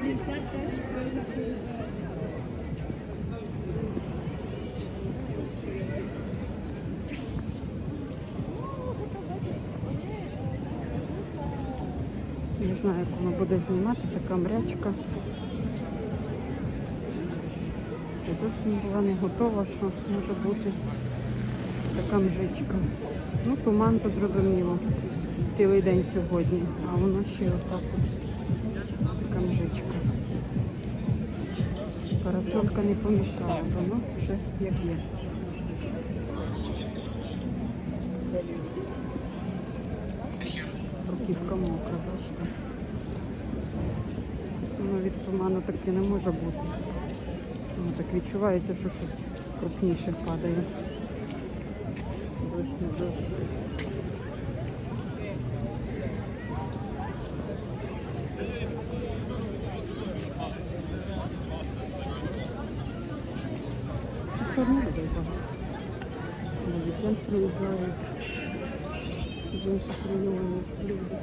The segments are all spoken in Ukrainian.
Не знаю, воно буде знімати, така мрячка. Я зовсім була не готова, що може бути така мжичка. Ну, туман тут зрозуміло. Цілий день сьогодні, а воно ще отак Така. Парасолька не помішала, воно вже як є. Руківка мокра, бачите. Воно від туману таки не може бути. Воно так відчувається, що щось крупніше падає. Дощ не дощ. Приїжджають з інших районів люди.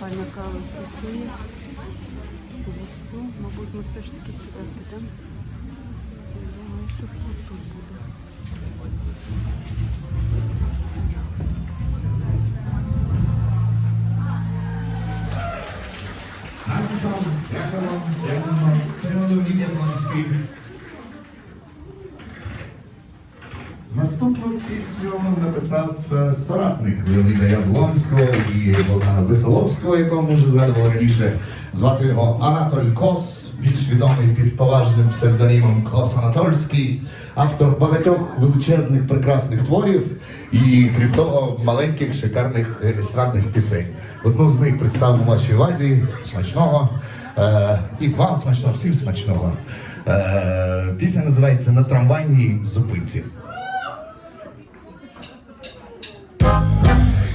Пані кава працює. Все, мабуть, ми все ж таки сюди підемо. Думаю, що хід тут буде. Написав е, соратник Леоніда Яблонського і Богдана Веселовського, якого ми вже згадували раніше. Звати його Анатоль Кос, більш відомий під поважним псевдонімом Кос Анатольський, автор багатьох величезних прекрасних творів і, крім того, маленьких шикарних е, естрадних пісень. Одну з них представимо вашій увазі смачного. Е, і вам смачного, всім смачного. Пісня називається На трамвайній зупинці.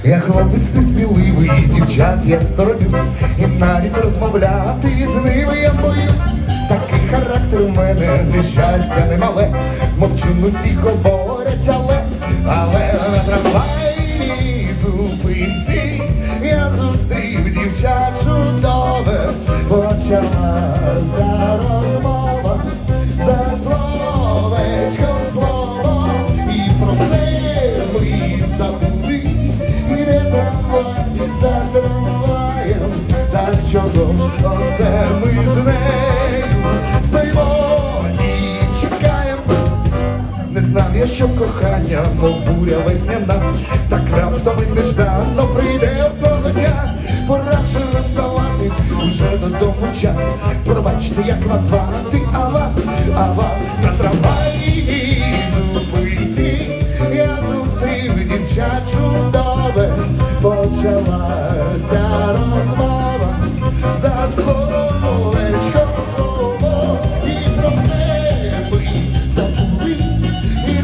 Я хлопець несміливий, дівчат я сторонюсь, і навіть розмовляти з ними я боюсь. Такий характер у мене, нещастя немале, мовчу, ну всі говорять, але, але на трамвайній зупинці я зустрів дівчат чудове, почалася розмова що кохання, мов буря весняна, так раптом і нежданно прийде одного дня. Пора вже розставатись, уже додому час. Пробачте, як вас звати, а вас, а вас на трамваї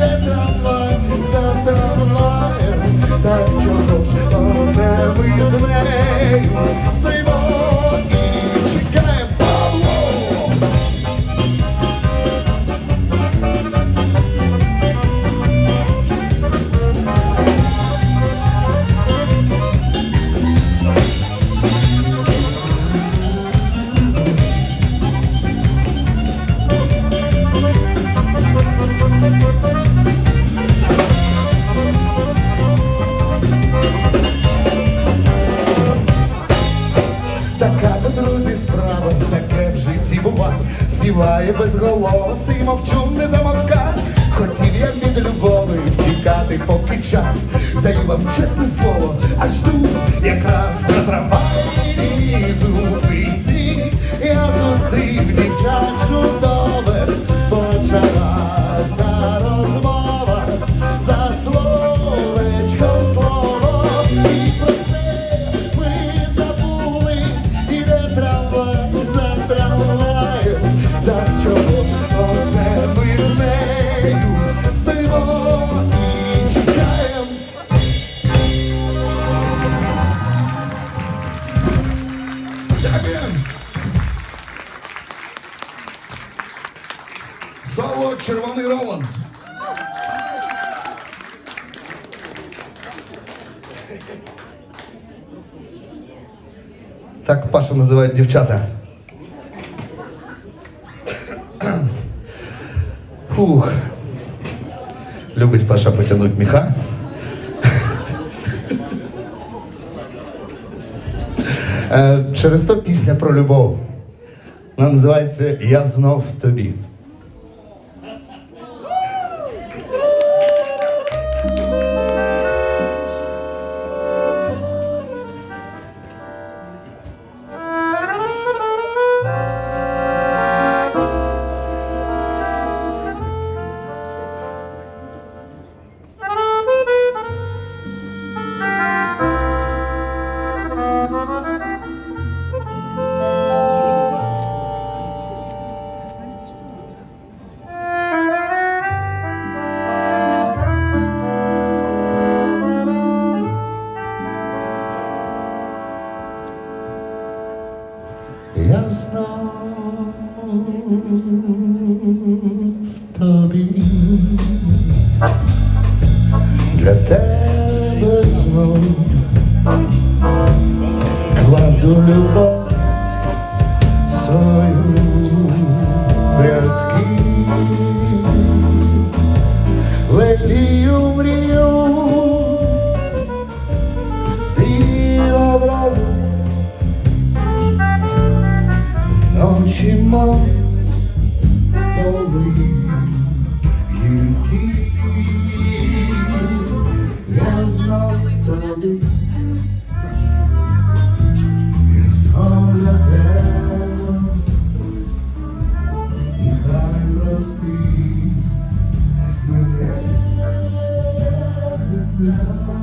Іде трамвай за трамваєм, так чого ж оце ми з нею поки час даю вам чесне слово, а жду якраз на трамваї зупинці я зустрів дівчат чудове, почалася розмова. Так Пашу називають дівчата. Фух. Любить Паша потягнути міха. Е, Через то пісня про любов. Вона називається Я знов тобі. для тебе знов кладу любов свою в рядки, лелію мрію, біла брава. Ночі мов поли гіркі, я знов тобі, я знов для тебе, і простить мене земля.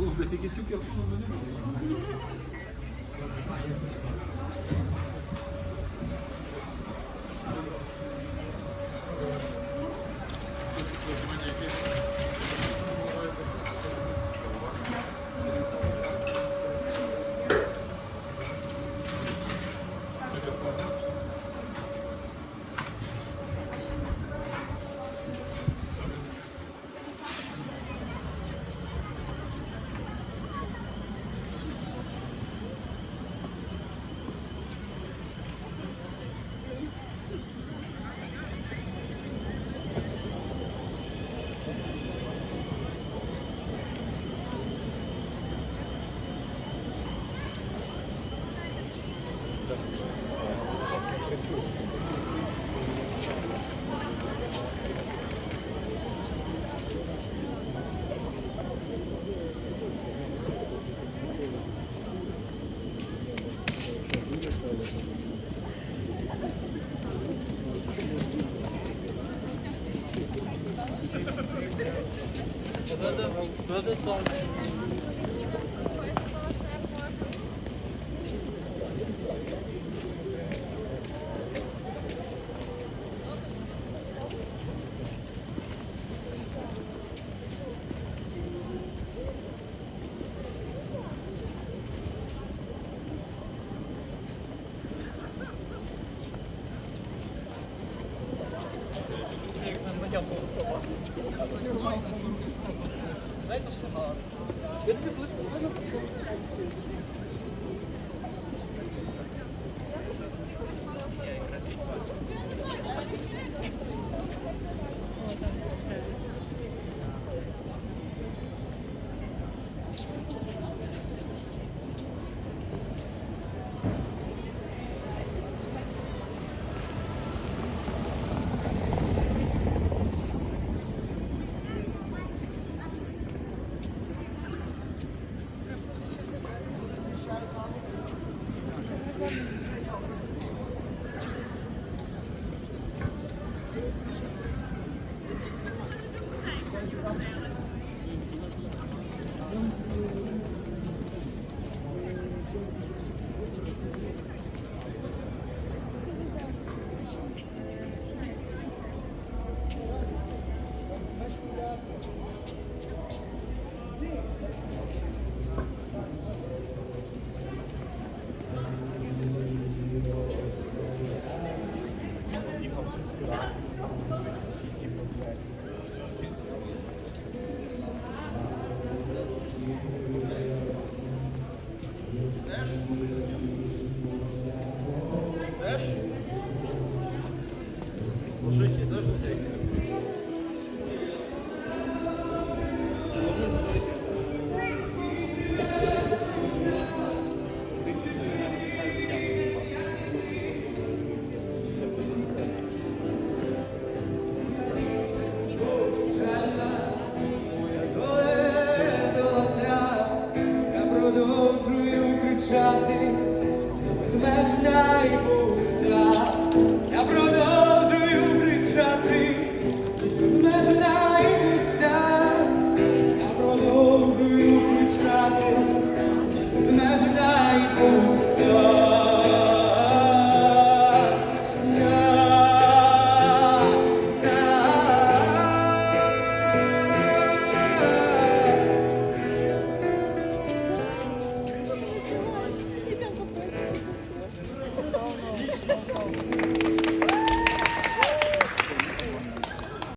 Oğlum öteki Türk yaptı mı? so much.